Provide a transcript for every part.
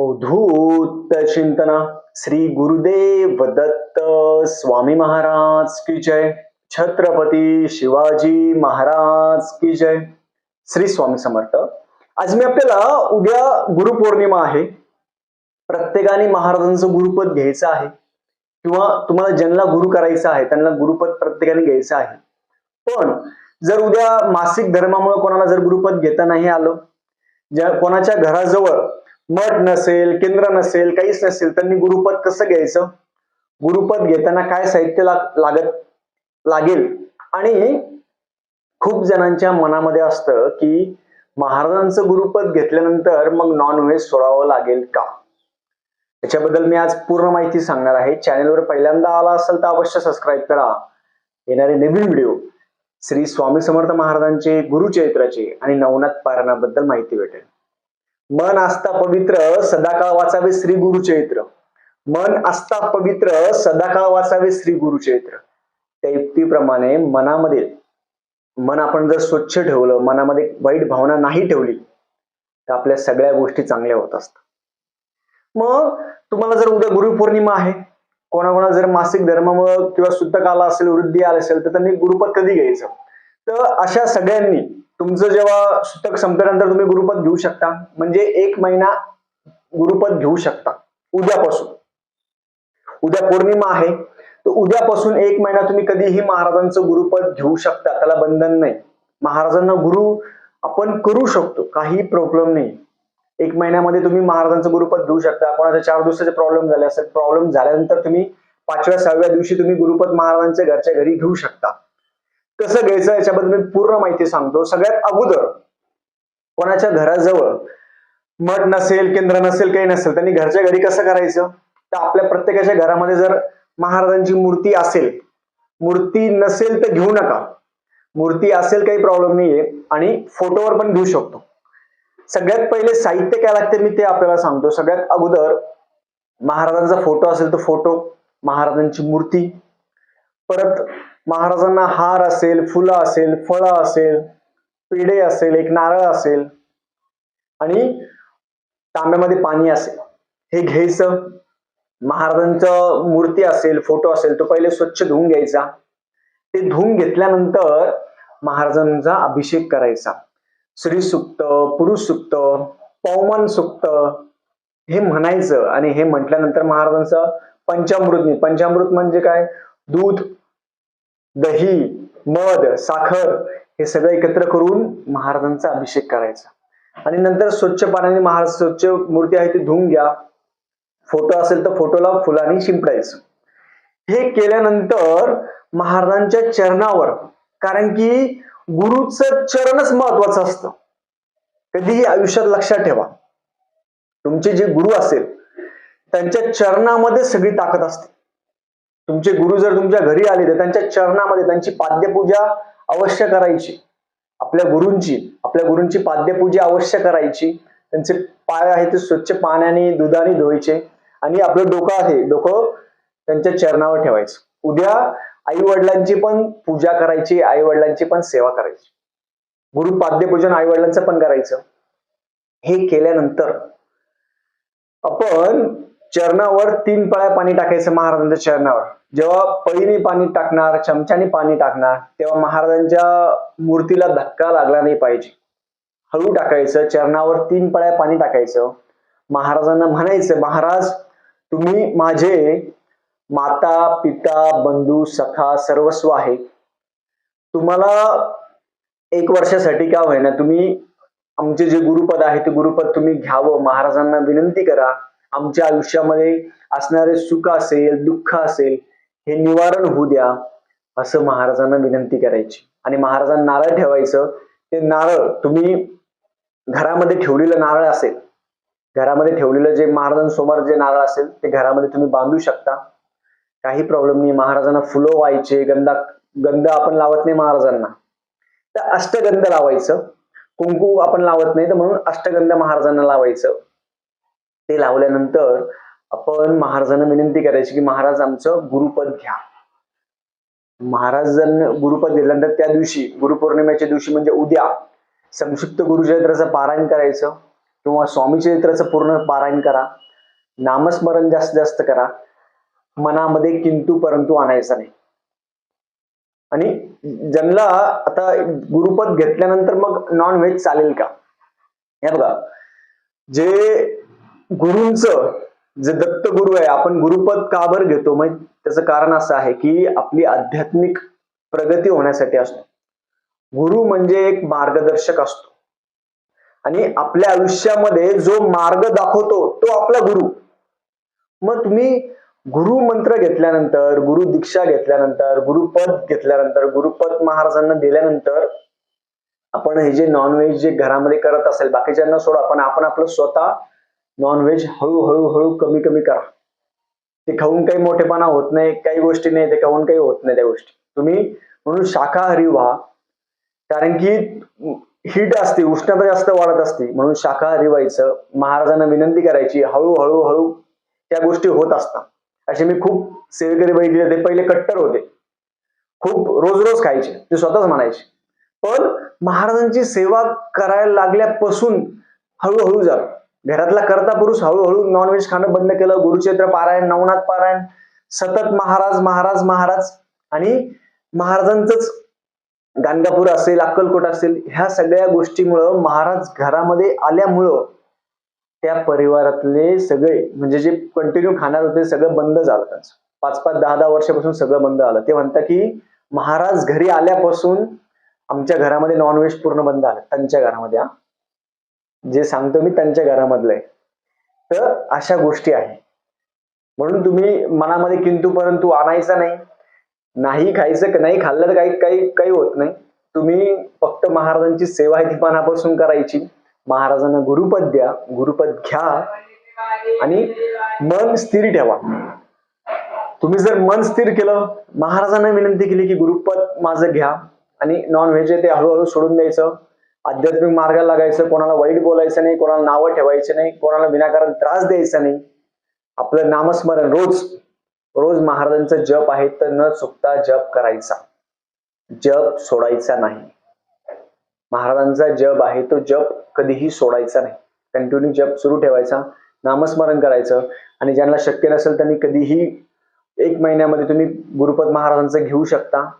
अवधूत चिंतना श्री गुरुदेव दत्त स्वामी महाराज की जय। छत्रपती शिवाजी महाराज की जय। श्री स्वामी समर्थ। आज मी आपल्याला उद्या गुरुपौर्णिमा आहे. प्रत्येकाने महाराजांचं गुरुपद घ्यायचं आहे. किंवा तुम्हाला ज्यांना गुरु करायचं आहे त्यांना गुरुपद प्रत्येकाने घ्यायचं आहे. पण जर उद्या मासिक धर्मामुळे कोणाला जर गुरुपद घेता नाही आलं ज्या कोणाच्या घराजवळ मठ नसेल केंद्र नसेल काहीच नसेल त्यांनी गुरुपद कसं घ्यायचं? गुरुपद घेताना काय साहित्य लाग लागत लागेल? आणि खूप जणांच्या मनामध्ये असतं की महाराजांचं गुरुपद घेतल्यानंतर मग नॉनव्हेज सोडावं लागेल का? याच्याबद्दल मी आज पूर्ण माहिती सांगणार आहे. चॅनलवर पहिल्यांदा आला असेल तर अवश्य सबस्क्राईब करा. येणारे नवीन व्हिडिओ श्री स्वामी समर्थ महाराजांचे गुरुचरित्राचे आणि नवनाथ पारणाबद्दल माहिती भेटेल. मन असता पवित्र सदाकाळ वाचावे श्री गुरुचरित्र मन असता पवित्र सदाकाळ वाचावे श्री गुरुचरित्र त्या युक्तीप्रमाणे मनामध्ये मन आपण जर स्वच्छ ठेवलं मनामध्ये वाईट भावना नाही ठेवली तर आपल्या सगळ्या गोष्टी चांगल्या होत असतात. मग तुम्हाला जर उद्या गुरुपौर्णिमा आहे कोणाकोणा जर मासिक धर्मामुळं किंवा सुतक आला असेल वृद्धी आला असेल तर त्यांनी गुरुपद कधी घ्यायचं? तर अशा सगळ्यांनी तुमचं जेव्हा सुतक संपल्यानंतर तुम्ही गुरुपद घेऊ शकता. म्हणजे एक महिना गुरुपद घेऊ शकता. उद्यापासून. उद्या पौर्णिमा आहे. तर उद्यापासून एक महिना तुम्ही कधीही महाराजांचं गुरुपद घेऊ शकता. त्याला बंधन नाही. महाराजांना गुरु आपण करू शकतो. काही प्रॉब्लेम नाही. एक महिन्यामध्ये तुम्ही महाराजांचं गुरुपद घेऊ शकता. कोणाचे चार दिवसाचे प्रॉब्लेम झाले असेल प्रॉब्लेम झाल्यानंतर तुम्ही पाचव्या सहाव्या दिवशी तुम्ही गुरुपद महाराजांच्या घरच्या घरी घेऊ शकता. कसं घ्यायचं याच्याबद्दल मी पूर्ण माहिती सांगतो. सगळ्यात अगोदर कोणाच्या घराजवळ मठ नसेल केंद्र नसेल काही नसेल त्यांनी घरच्या घरी कसं करायचं? तर आपल्या प्रत्येकाच्या घरामध्ये जर महाराजांची मूर्ती असेल मूर्ती नसेल तर घेऊ नका. मूर्ती असेल काही प्रॉब्लेम नाहीये आणि फोटोवर पण घेऊ शकतो. सगळ्यात पहिले साहित्य काय लागते मी ते आपल्याला सांगतो. सगळ्यात अगोदर महाराजांचा फोटो असेल तर फोटो महाराजांची मूर्ती परत महाराजांना हार असेल फुलं असेल फळं असेल पेढे असेल एक नारळ असेल आणि तांब्यामध्ये पाणी असेल. हे घ्यायचं. महाराजांचं मूर्ती असेल फोटो असेल तो पहिले स्वच्छ धुवून घ्यायचा. ते धुवून घेतल्यानंतर महाराजांचा अभिषेक करायचा. श्री सुक्त पुरुष सुक्त पौमन सुक्त हे म्हणायचं आणि हे म्हटल्यानंतर महाराजांचं पंचामृत पंचामृत म्हणजे काय? दूध दही मध साखर हे सगळं एकत्र करून महाराजांचा अभिषेक करायचा. आणि नंतर स्वच्छ पाण्याने महाराज स्वच्छ मूर्ती आहे ती धुवून घ्या. फोटो असेल तर फोटोला फुलांनी शिंपडायचं. हे केल्यानंतर महाराजांच्या चरणावर कारण की गुरुचं चरणच महत्वाचं असतं. कधीही आयुष्यात लक्षात ठेवा. तुमचे जे गुरु असेल त्यांच्या चरणामध्ये सगळी ताकद असते. तुमचे गुरु जर तुमच्या घरी आले तर त्यांच्या चरणामध्ये त्यांची पाद्यपूजा अवश्य करायची. आपल्या गुरूंची आपल्या गुरूंची पाद्यपूजा अवश्य करायची. त्यांचे पाय आहे ते स्वच्छ पाण्याने दुधाने धुवायचे. आणि आपलं डोकं आहे डोकं त्यांच्या चरणावर ठेवायचं. उद्या आई वडिलांची पण पूजा करायची आई वडिलांची पण सेवा करायची. गुरु पाद्यपूजन आई वडिलांचं पण करायचं. हे केल्यानंतर आपण चरणावर तीन पळ्या पाणी टाकायचं महाराजांच्या चरणावर. जेव्हा पळीने पाणी टाकणार चमच्याने पाणी टाकणार तेव्हा महाराजांच्या मूर्तीला धक्का लागला नाही पाहिजे. हळू टाकायचं चरणावर तीन पळ्या पाणी टाकायचं. महाराजांना म्हणायचं महाराज तुम्ही माझे माता पिता बंधू सखा सर्वस्व आहे. तुम्हाला एक वर्षासाठी का होईना तुम्ही आमचे जे गुरुपद आहे ते गुरुपद तुम्ही घ्यावं. महाराजांना विनंती करा. आमच्या आयुष्यामध्ये असणारे सुख असेल दुःख असेल हे निवारण होऊ द्या असं महाराजांना विनंती करायची. आणि महाराजांना नारळ ठेवायचं. ते नारळ तुम्ही घरामध्ये ठेवलेलं नारळ असेल घरामध्ये ठेवलेलं जे महाराजांसमोर जे नारळ असेल ते घरामध्ये तुम्ही बांधू शकता. काही प्रॉब्लेम नाही. महाराजांना फुलं व्हायचे गंधा गंध आपण लावत नाही महाराजांना. तर अष्टगंध लावायचं. कुंकू आपण लावत नाही तर म्हणून अष्टगंध महाराजांना लावायचं. ते लावल्यानंतर आपण महाराजांना विनंती करायची की महाराज आमचं गुरुपद घ्या. महाराजांना गुरुपद घेतल्यानंतर त्या दिवशी गुरुपौर्णिमेच्या दिवशी म्हणजे उद्या संक्षिप्त गुरुचरित्राचं पारायण करायचं किंवा स्वामी चरित्राचं पूर्ण पारायण करा. नामस्मरण जास्तीत जास्त करा. मनामध्ये किंतु परंतु आणायचा नाही. आणि ज्यांना आता गुरुपद घेतल्यानंतर मग नॉन व्हेज चालेल का? हे बघा. जे गुरुंच जे दत्त गुरु आहे आपण गुरुपद का बरं घेतो? मग त्याचं कारण असं आहे की आपली आध्यात्मिक प्रगती होण्यासाठी असतो. गुरु म्हणजे एक मार्गदर्शक असतो. आणि आपल्या आयुष्यामध्ये जो मार्ग दाखवतो तो आपला गुरु. मग तुम्ही गुरु मंत्र घेतल्यानंतर गुरु दीक्षा घेतल्यानंतर गुरुपद घेतल्यानंतर गुरुपद महाराजांना दिल्यानंतर आपण हे जे नॉनव्हेज जे घरामध्ये करत असेल बाकीच्यांना सोडा पण आपण आपलं स्वतः नॉनव्हेज हळूहळू हळू कमी कमी करा. ते खाऊन काही मोठेपणा होत नाही काही गोष्टी नाही ते खाऊन काही होत नाही त्या गोष्टी. तुम्ही म्हणून शाकाहारी व्हा. कारण की हीट असते उष्णता जास्त वाढत असते. म्हणून शाकाहारी व्हायचं. महाराजांना विनंती करायची हळूहळू हळू त्या गोष्टी होत असतात. असे मी खूप सेवेकरी बघितले ते पहिले कट्टर होते. खूप रोज रोज खायचे ते स्वतःच म्हणायचे. पण महाराजांची सेवा करायला लागल्यापासून हळूहळू झालं घरातला कर्ता पुरुष हळूहळू नॉनव्हेज खाणं बंद केलं. गुरुचैत्र पारायण नवनाथ पारायण सतत महाराज महाराज महाराज आणि महाराजांचंच गाणगापूर असेल अक्कलकोट असेल ह्या सगळ्या गोष्टीमुळं महाराज घरामध्ये आल्यामुळं त्या परिवारातले सगळे म्हणजे जे कंटिन्यू खाणार होते सगळं बंद झालं त्यांचं. पाच पाच दहा दहा वर्षापासून सगळं बंद झालं ते म्हणतात की महाराज घरी आल्यापासून आमच्या घरामध्ये नॉनव्हेज पूर्ण बंद आलं. त्यांच्या घरामध्ये हा. जे सांगतो मी त्यांच्या घरामधलं आहे. तर अशा गोष्टी आहे म्हणून तुम्ही मनामध्ये किंतू परंतु आणायचा नाही. नाही खायचं नाही खाल्लं तर काही काही काही होत नाही. तुम्ही फक्त महाराजांची सेवा आहे ती मनापासून करायची. महाराजांना गुरुपद द्या गुरुपद घ्या आणि मन स्थिर ठेवा. तुम्ही जर मन स्थिर केलं महाराजांना विनंती केली की गुरुपद माझं घ्या आणि नॉन व्हेज आहे ते हळूहळू सोडून द्यायचं. आध्यात्मिक मार्गाला लागायचं कोणाला वाईट बोलायचं नाही कोणाला नावं ठेवायचं नाही कोणाला विनाकारण त्रास द्यायचा नाही. आपलं नामस्मरण रोज रोज महाराजांचा जप आहे तर न चुकता जप करायचा. जप सोडायचा नाही. महाराजांचा जप आहे तो जप कधीही सोडायचा नाही. कंटिन्यू जप सुरू ठेवायचा नामस्मरण करायचं आणि ज्यांना शक्य नसेल त्यांनी कधीही एक महिन्यामध्ये तुम्ही गुरुपद महाराजांचं घेऊ शकता.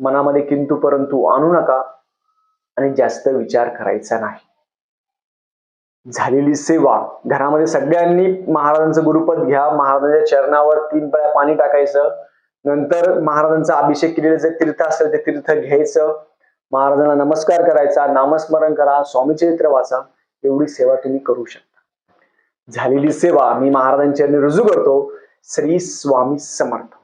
मनामध्ये किंतू परंतु आणू नका. आणि जास्त विचार करायचा नाही. झालेली सेवा घरामध्ये सगळ्यांनी महाराजांचं गुरुपद घ्या महाराजांच्या चरणावर तीन पळ्या पाणी टाकायचं नंतर महाराजांचा अभिषेक केलेलं जे तीर्थ असेल ते तीर्थ घ्यायचं महाराजांना नमस्कार करायचा नामस्मरण करा स्वामी चरित्र वाचा एवढी सेवा तुम्ही करू शकता. झालेली सेवा मी महाराजांच्या रुजू करतो. श्री स्वामी समर्थ.